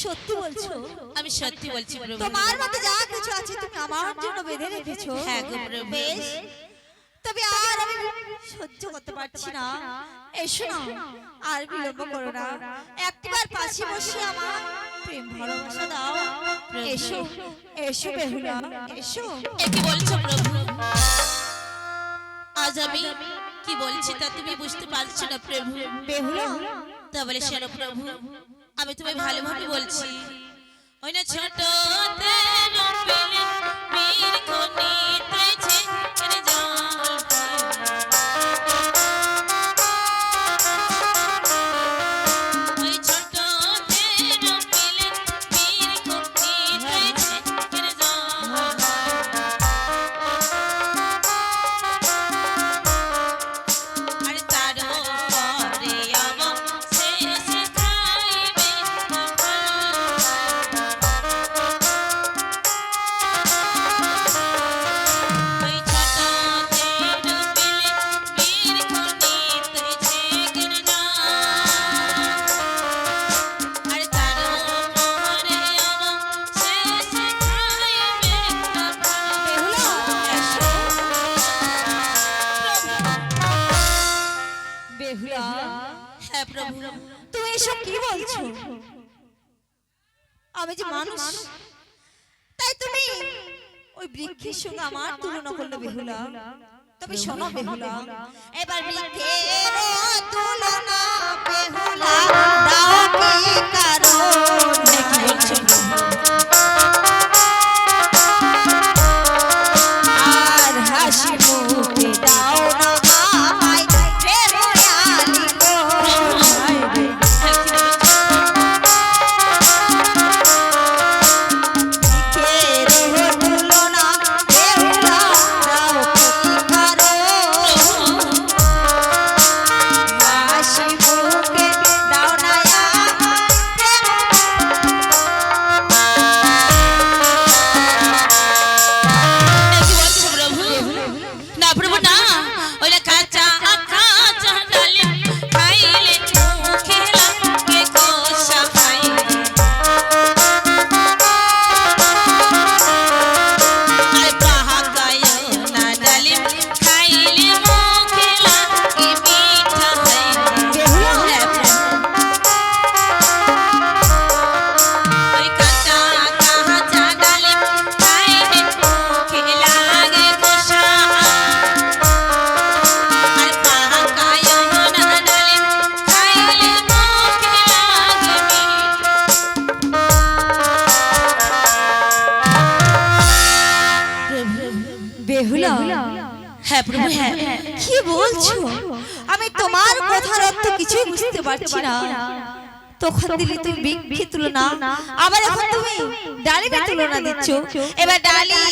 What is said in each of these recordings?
সত্যি বলছো? আমি সত্যি বলছি তোমার মধ্যে যা কিছু আছে তুমি আমার জন্য বেঁধে রেখেছো। হ্যাঁ গো প্রভু বেশ। তবে আর আমি সহ্য করতে পারছি না। এসো না। আর বিলম্ব করো না। একবার পাশে বসে আমার প্রেম ভালোবাসা দাও। এসো। এসো বেহুলা। এসো। কি বলছো প্রভু? আজ আমি কি বলছি তা তুমি বুঝতে পারছ না প্রভু? বেহুলা। তা বলে শোনো প্রভু আমি তোমায় ভালোভাবে বলছি। ওই না ছোট ਗੁਲਾਮ তখন দিলি তুমি বৃক্ষে তুলনা। আবার এখন তুমি ডালিমে তুলনা দিচ্ছ। এবার ডালি।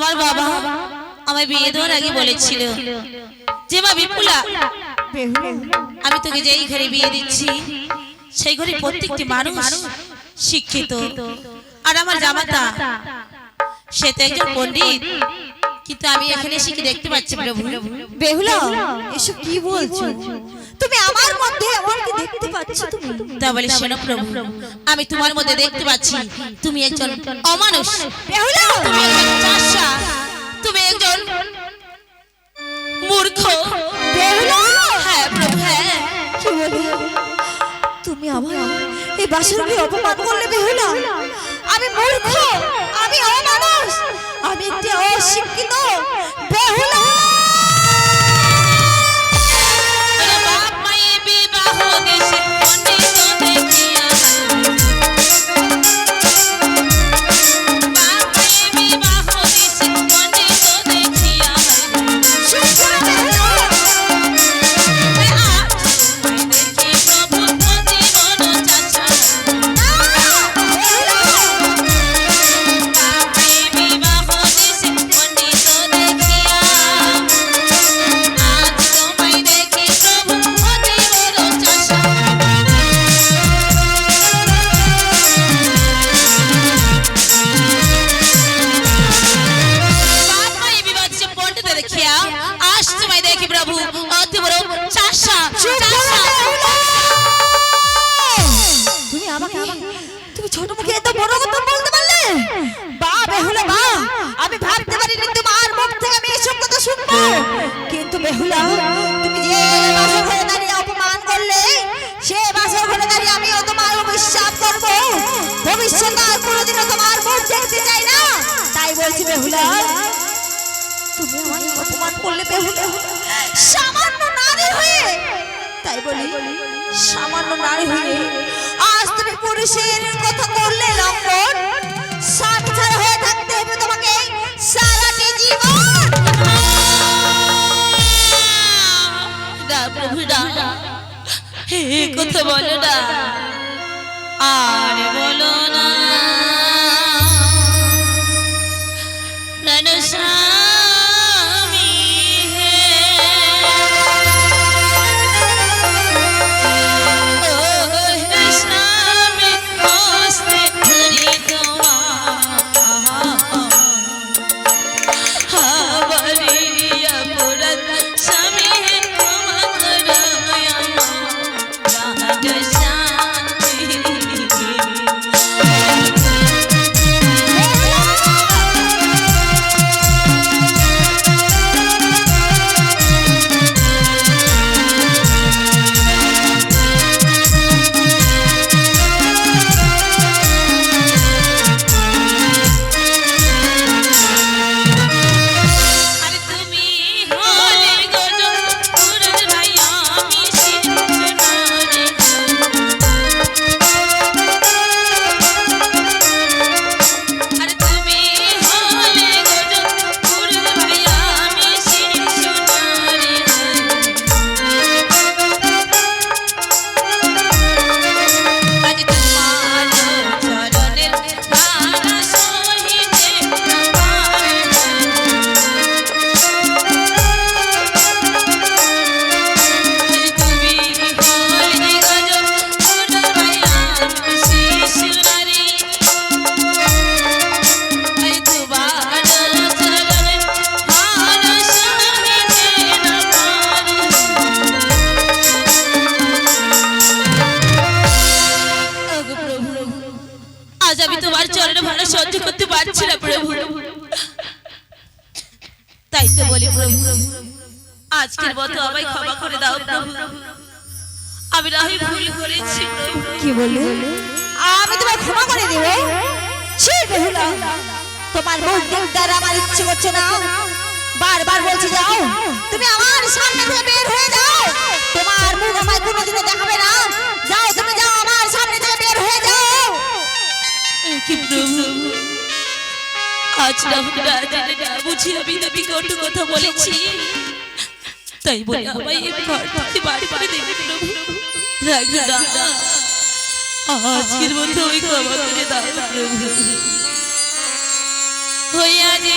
আমার বাবা আমায় বিয়ে দেওয়ার আগে বলেছিল যে, মা, বিপুলা, আমি তোকে যেই ঘরে বিয়ে দিচ্ছি, সেই ঘরে প্রত্যেকটি মানুষ শিক্ষিত। আর আমার জামাতা, সে তো একজন পণ্ডিত। কিন্তু আমি এখানে শিখে দেখতে পাচ্ছি, প্রভু? বেহুলা, এসব কি বলছো? তুমি আমার মধ্যে আমাকে দেখতে পাচ্ছ তুমি। তা বলে শোনো প্রভু আমি তোমার মধ্যে দেখতে পাচ্ছি তুমি একজন অমানুষ। তুমি একজন চাষা। তুমি একজন মূর্খ। হ্যাঁ প্রভু হ্যাঁ। তুমি আমার এই বাসরকে অপমান করলে বেহুলা? আমি মূর্খ! আমি অমানুষ! আমি একটি অশিক্ষিত বেহুলা! তুমি ছোট মুখে এত বড় কথা বলতে পারলে? বা বেহুলা বা আমি ভাবতে পারিনি তোমার মুখ থেকে আমি এসব কথা শুনব। কিন্তু বেহুলা, তুমি যে বাসর ঘরে দাঁড়িয়ে অপমান করলে, সে বাসর ঘরে দাঁড়িয়ে আমিও তোমার অবিশ্বাস করব। ভবিষ্যতে আর কোনোদিনও তোমার মুখ দেখতে চাই না। তাই বলছি বেহুলা, তুমি অপমান করলে বেহুলা, সামান্য নারী হয়ে, তাই বলি, সামান্য নারী হয়ে আজ তুমি পুরুষের কথা বললে লঙ্ঘন স্বামী হয়ে থাকতে হবে তোমাকে সারাটি জীবন। না প্রভু না হে কথা বলো না, আর বলো না। আমি তোমার ক্ষমা করে দেব বেহুলা। তোমার মুখ আমার ইচ্ছে করছে না। বারবার বলছি, যাও। তুমি আমার সামনে থেকে বের হয়ে যাও। তোমার মুখ আমায় কোনোদিনও দেখাবে না। যাও, তুমি যাও আমার সামনে থেকে বের হয়ে যাও। কি প্রভু? আজ না, বুঝি আমি তুমি কটু কথা বলেছি। তাই বলে আমায় এই ঘর থেকে করে দেবে প্রভু। না আজকের মধ্যে ওই ক্ষমা করে দাও প্রভু হইয়া যে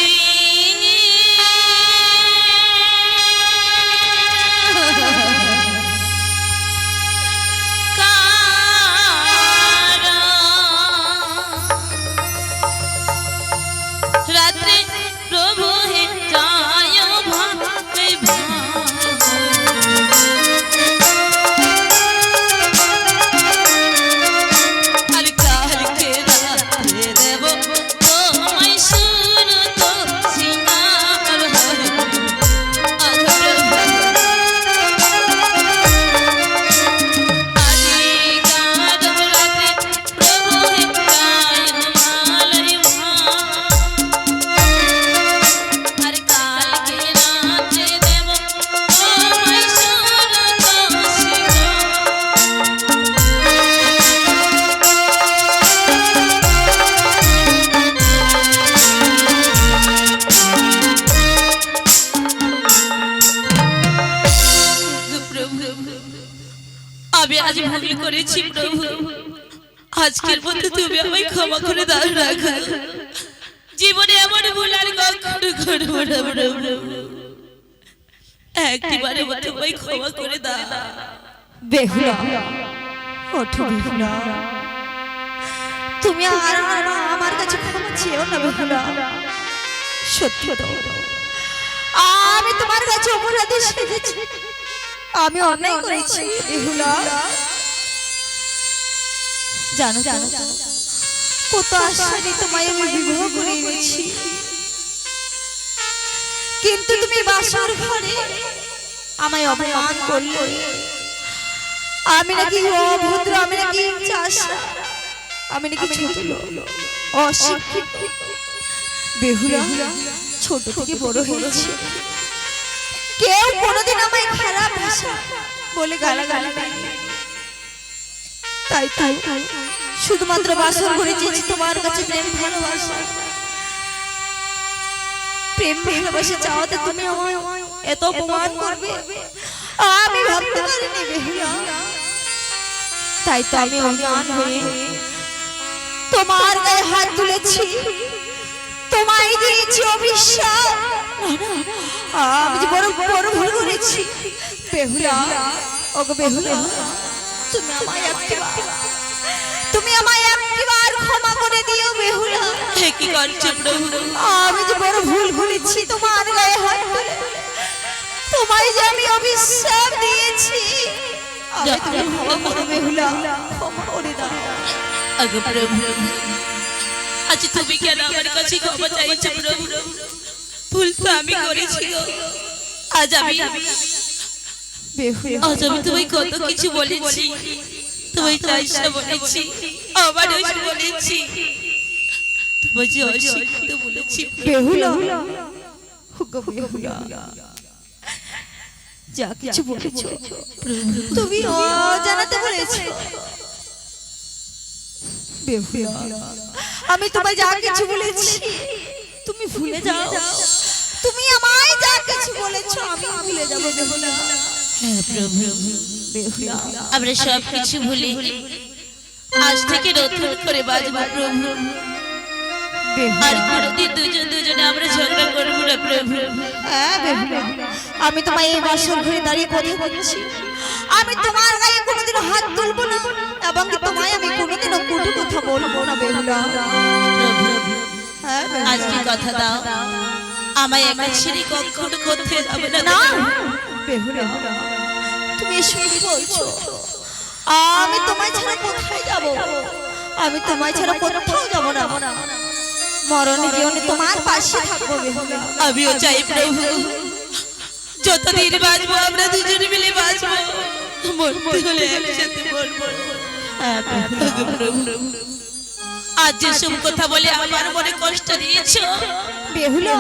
করব না প্রভু একটিবারের মতো আমায় ক্ষমা করে দাও। বেহুলা ওঠো বেহুলা। তুমি আর আমার কাছে ক্ষমা চেয়েও না বেহুলা। সত্যি তো। আমি তোমার কাছে অপরাধী সেজেছি আমি অন্যায় করেছি বেহুলা। জানো জানো কত আশা নিয়ে তোমায় আমি বিবাহ করে এনেছি। কিন্তু তুমি বাসর ঘরে আমায় অপমান করলে? আমি নাকি অভদ্র আমি নাকি চাষা? আমি নাকি ছোট লোক, অশিক্ষিত। বেহুলা ছোট থেকে বড় হয়েছে। কেউ কোনোদিন আমায় খারাপ ভাষা বলে গালা গালা তাই তাই শুধুমাত্র বাসর করে চেয়েছি তোমার কাছে প্রেম ভালোবাসা। প্রেম ভালোবাসা চাওয়াতে তুমি এত অপমান করবে? আমি ভাবতে পারিনি, বেহুলা। তাই তো আমি অজ্ঞান হয়ে তোমার গায়ে হাত তুলেছি। তোমায় দিয়েছি অবিশ্বাস আমি যে বড় বড় ভুল করেছি। বেহুলা, ওগো বেহুলা, তুমি আমায় তুমি আমায় বেহুলা হে কি করছ প্রভু আমি যে বড় ভুল করেছি তোমার গায়ে হাত তুলে তোমায় যে আমি দিয়েছি। আমি তুমি ক্ষমা করো বেহুলা। ক্ষমা করে দাও। আগে প্রভু আজ তুমি কেন আমার কাছে ক্ষমা চাইছো প্রভু ভুল তো আমি করেছি আজ আমি আজ আমি তোমায় কত কিছু বলেছি। তোমায় চাইসা বলেছি আবার ওই বলেছি অশিক্ষিত বলেছি বেহুলা যা কিছু বলেছ তুমি অজানাতে বলেছ বেহুলা আমি তোমায় যা কিছু বলেছি তুমি ভুলে যাও তুমি আমায় যা কিছু বলেছ আমি ভুলে যাব বেহুলা হ্যাঁ প্রভু বেহুলা আমরা সব কিছু ভুলে আজ থেকে নতুন করে বাজবো প্রভু আর কোনোদিন দুজন দুজনে আমরা ঝগড়া করব না প্রভু। হ্যাঁ, বেহুলা। আমি তোমায় এই বাসর ঘরে দাঁড়িয়ে কথা বলছি। আমি তোমার গায়ে কোনোদিন হাত তুলবো না এবং তোমায় আমি কোনোদিনও কটু কথা বলব না বেহুলা হ্যাঁ, আজকে কথা দাও? আমায় একা ছেড়ে কখনো করতে যাবে না না বেহুলা তুমি এসব বলছো? আমি তোমায় ছাড়া কোথায় যাব? আমি তোমায় ছাড়া কোথাও যাব না। মরণে জীবনে তোমার পাশে থাকব বেহুলা আমিও চাই প্রভু। যতদিন বাঁচবো আমরা দুজনে মিলে বাঁচবো। মরতে হলে একসাথে মরবো। হ্যাঁ, প্রভু আজ যেসব কথা বলে আমার মনে কষ্ট দিয়েছ। বেহুলা।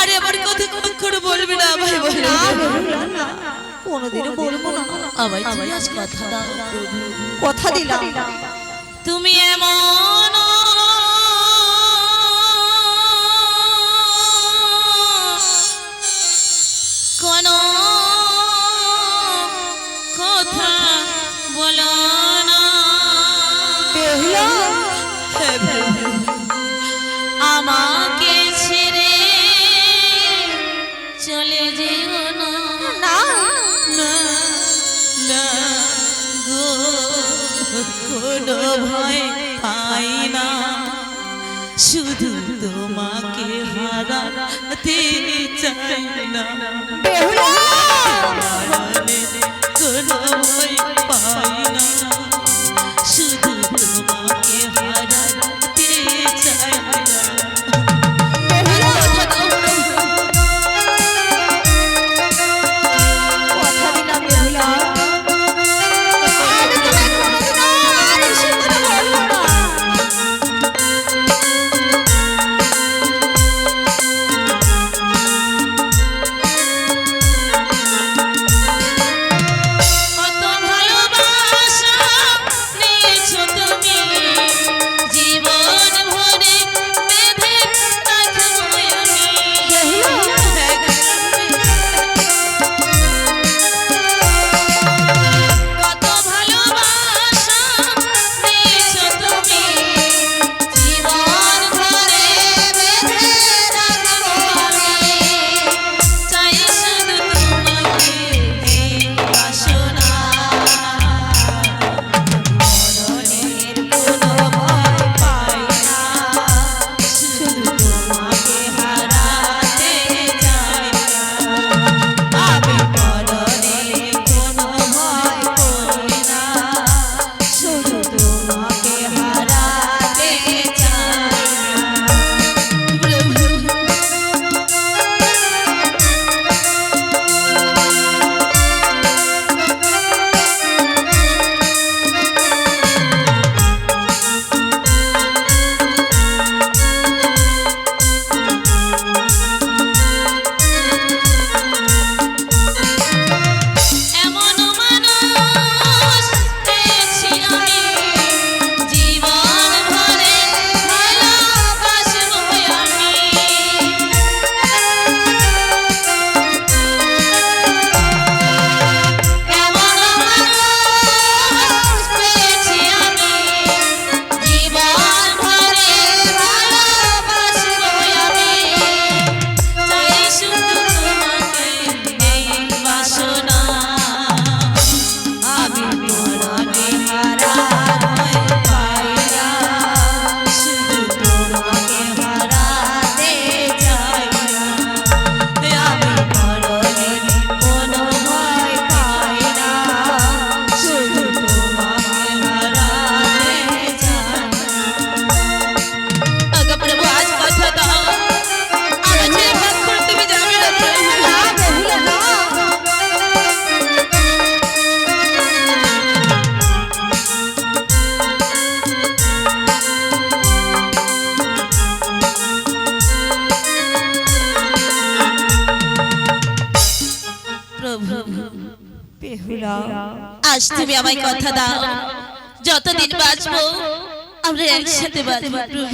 আরে আমার কথা কখনো বলবে না আমায় বলো কোনোদিনও বলব না। আমায় তুমি আজ কথা দাও। প্রভু কথা দিলাম। তুমি এমন আমাকে ছেড়ে চলে যেও না। না। গো কোনো ভয় পাই না। শুধু তোমাকে হারাতে চাই না। কোনো ভয় পাই না।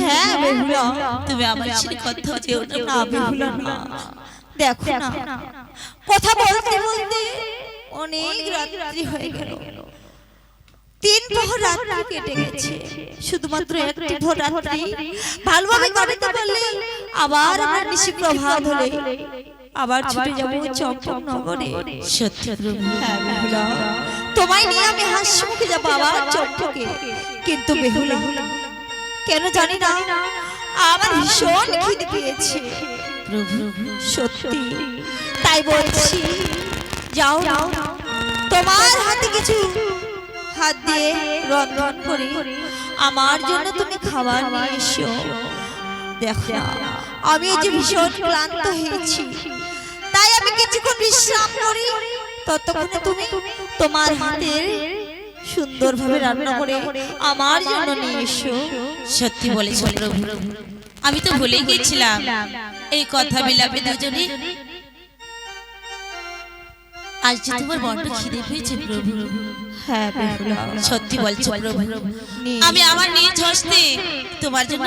হ্যাঁ বেহুলা তুমি আমার সাথে কথা যেও না বেহুলা না দেখো না কথা বলতে বলতে অনেক রাত্রি হয়ে গেল। তিন প্রহর রাত্রি কেটে গেছে। শুধুমাত্র একটি ভোর রাত্রি। ভালোভাবে কাটাতে পারলে আবার আমার নিশি প্রভাত হলে আবার ছুটে যাব চম্পক নগরে হ্যাঁ তোমায় নিয়ে আমি হাসি মুখে যাব আবার চম্পকে কিন্তু বেহুলা কেন জানি না আমার ভীষণ খিদে পেয়েছে। সত্যি তাই বলছি যাও যাও তোমার হাতে কিছু হাত দিয়ে রন্ধন করে আমার জন্য তুমি খাবার নিয়ে এসো। দেখো আমি যে ভীষণ ক্লান্ত হয়েছি তাই আমি কিছুক্ষণ বিশ্রাম করি ততক্ষণে তুমি তোমার হাতের সুন্দরভাবে রান্না করে আমার জন্য নিয়ে এসো। সত্যি বলেছ প্রভু। আমি তো ভুলে গেছিলাম এই কথা বিলাপে দুজনে। আজ যে তোমার বড্ড খিদে পেয়েছে প্রভু। হ্যাঁ সত্যি বলছো প্রভু। আমি আমার নিজ হস্তে তোমার জন্য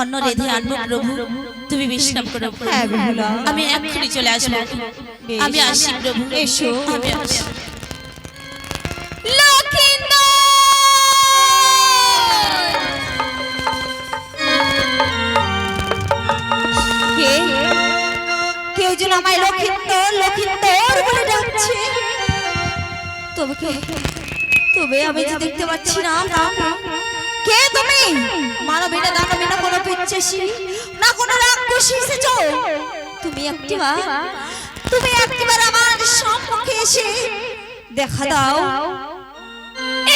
অন্ন রেধে আনব প্রভু। তুমি বিশ্রাম করো। হ্যাঁ আমি এক্ষুনি চলে আসব। আমি আসি প্রভু। এসো। আমি আসি কেউ যেন আমায় লক্ষিন্দর লক্ষিন্দর বলে ডাকছে? তবে তবে আমি দেখতে পাচ্ছি না। কে তুমি? মানবী না দানবী না কোনো পিচ্ছেসি না কোনো রাক্ষসী এসেছ? তুমি তুমি একটিবার আমার দেখা দাও।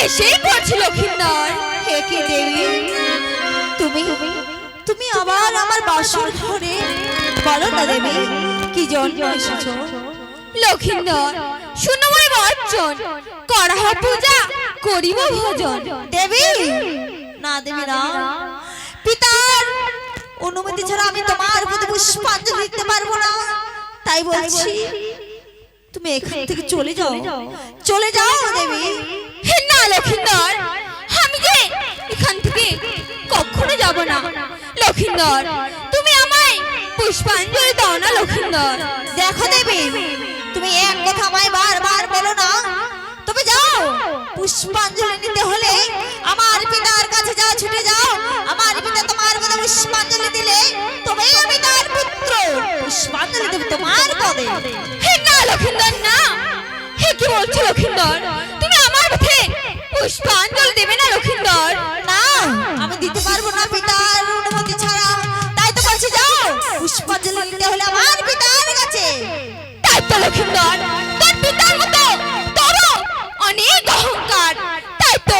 এসেই পড়ছি লক্ষিন্দর হে কে দেবী? তুমি তুমি আবার আমার বাসর ঘরে বলো না দেবী কি জন্য এসেছ? লক্ষিন্দর শুনবই বর্জন করহ পূজা করিব ভোজন। দেবী না দেবী না পিতার অনুমতি ছাড়া আমি তোমার প্রতি পুষ্পাঞ্জলি দিতে পারব না। তাই বলছি তুমি এখান থেকে চলে যাও। চলে যাও দেবী। লক্ষিন্দর। আমি যে এখান থেকে কখনো যাব না। লক্ষিন্দর, তুমি আমায় পুষ্পাঞ্জলি দাও না, লক্ষিন্দর। দেখো দেবী, তুমি এক কথা আমায় বারবার বলো না। তবে যাও, পুষ্পাঞ্জলি নিতে হলে আমার পিতার কাছে যাও, ছুটে যাও। আমার পিতা তোমার কথা পুষ্পাঞ্জলি দিলে তবেই আমি তার পুত্র। পুষ্পাঞ্জলি দেব তোমার পদে। না, লক্ষিন্দর, না। হে কি বলছো, লক্ষিন্দর? তুমি আমার পথে পুষ্পাঞ্জলি দেবে না লক্ষিন্দর? না। আমি দিতে পারব না পিতার অনুমতি ছাড়া। তাই তো বলছি যাও। পুষ্পাঞ্জলি দিতে হলে আমার পিতার কাছে। তাই তো লক্ষিন্দর তোর পিতার মতো তোরও অনেক অহংকার। তাই তো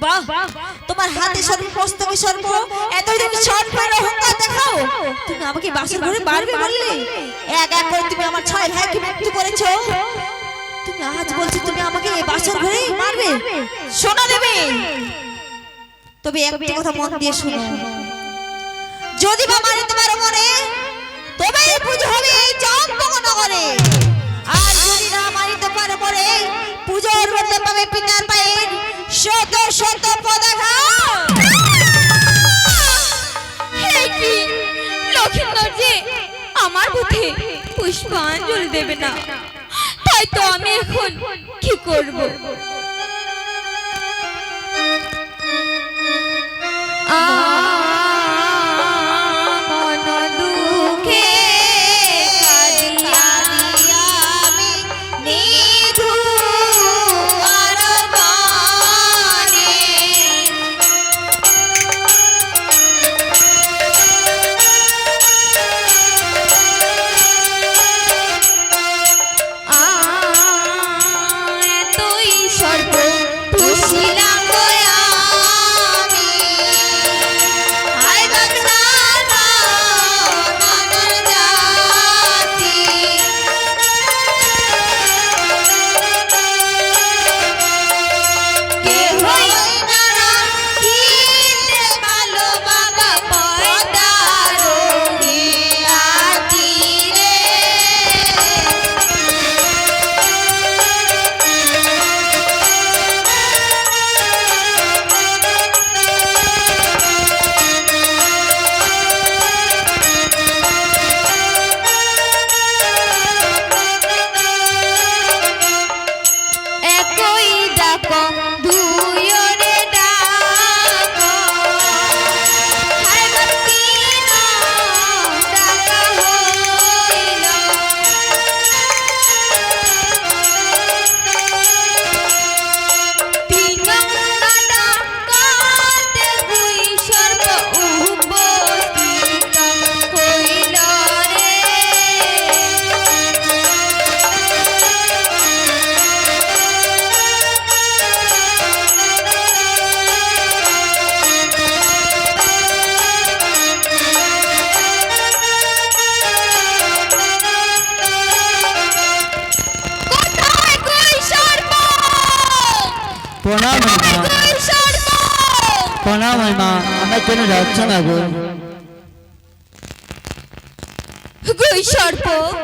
বাহ, তোমার অহংকার দেখাও। তুমি আমাকে ঘরে এক এক করে তুমি আমার ছয় ভাইকে মৃত্যু করেছ। তুমি আমাকে মারবে। দেবে। তবে কথা মন দিয়ে শোনো। যদি পারো মনে, তবেই পুজো হবে এই চম্পকনগরে আর না মারিতে পারো মনে পুজোর মধ্যে পাবে পিতার পায়ের শত শত পদাঘা লক্ষিন্দর যে আমার বুথে পুষ্পাঞ্জলি দেবে না। তাই তো আমি এখন কি করব?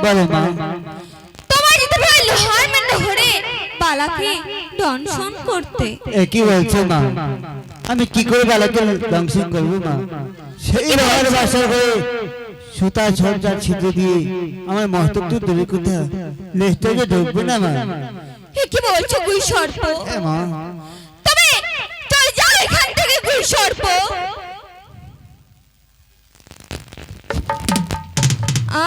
বলো মা তোমার যেতে ভাই লোহার মেন্ড ধরে বালাকে দংশন করতে। এ কি বলছো মা? আমি কি করে বালাকে দংশন করব মা? সেই লোহার বাসার হয়ে সুতা ছড়টা ছিটে দিয়ে আমার মস্তক তো দূরে কোথাও লেজটা যে ঢুকবে না মা। এ কি বলছো গুই সর্প? মা। তবে চলে যাও এখান থেকে গুই সর্প। আ।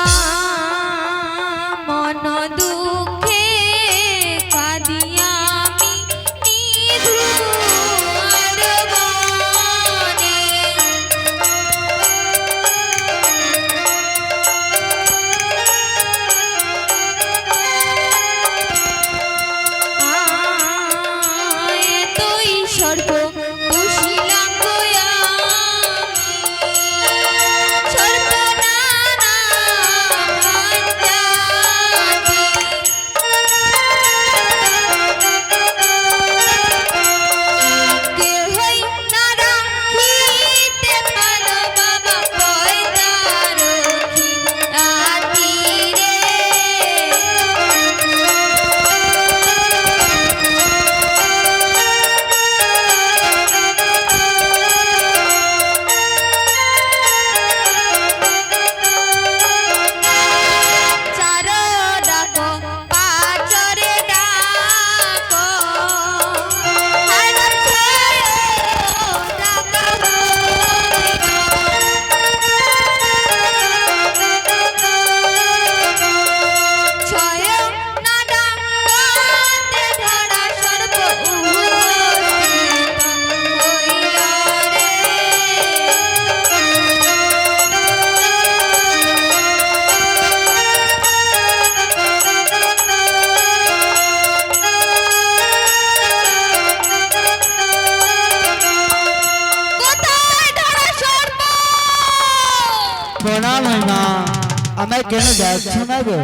কেন যাচ্ছ না গো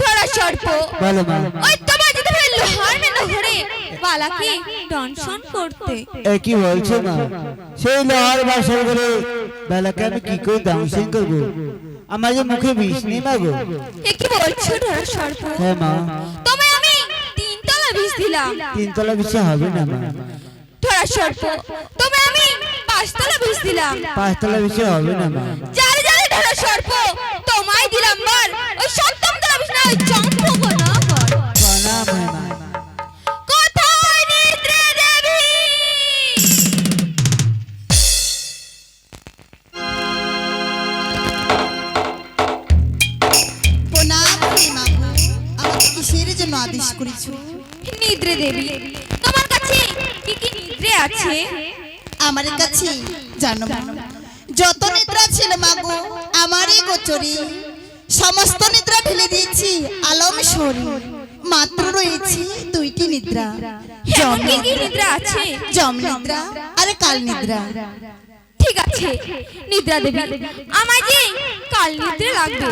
ধরা সর্প বলো মা। ওই তোমার যেতে ভাই লোহার মেলা ঘরে। বালাকে দংশন করতে? এ কি বলছো মা? সেই লোহার বাসর করে বেলাকে আমি কি করে দংশন করব? আমার যে মুখে বিষ নেই মা গো। এ কি বলছো ধরা সর্প হ্যাঁ মা। তোমায় আমি তিনতলা বিষ দিলাম। তিনতলা বিষয় হবে না মা। ধরা সর্প তোমায় আমি পাঁচতলা বিষ দিলাম। পাঁচতলা বিষয় হবে না মা। যারে যারে ধরা আদেশ করেছ? নিদ্রে দেবী তোমার কাছে কি কি নিদ্রে আছে? আমার কাছে জানো যত নিদ্রা ছিল মাগো আমারই গোচরে। শরী মাত্র রয়েছে দুইটি নিদ্রা। কি নিদ্রা আছে? জম নিদ্রা আর কাল নিদ্রা। ঠিক আছে। নিদ্রা দেবী আমার যে কাল নিদ্রা লাগবে।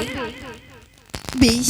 বেশ।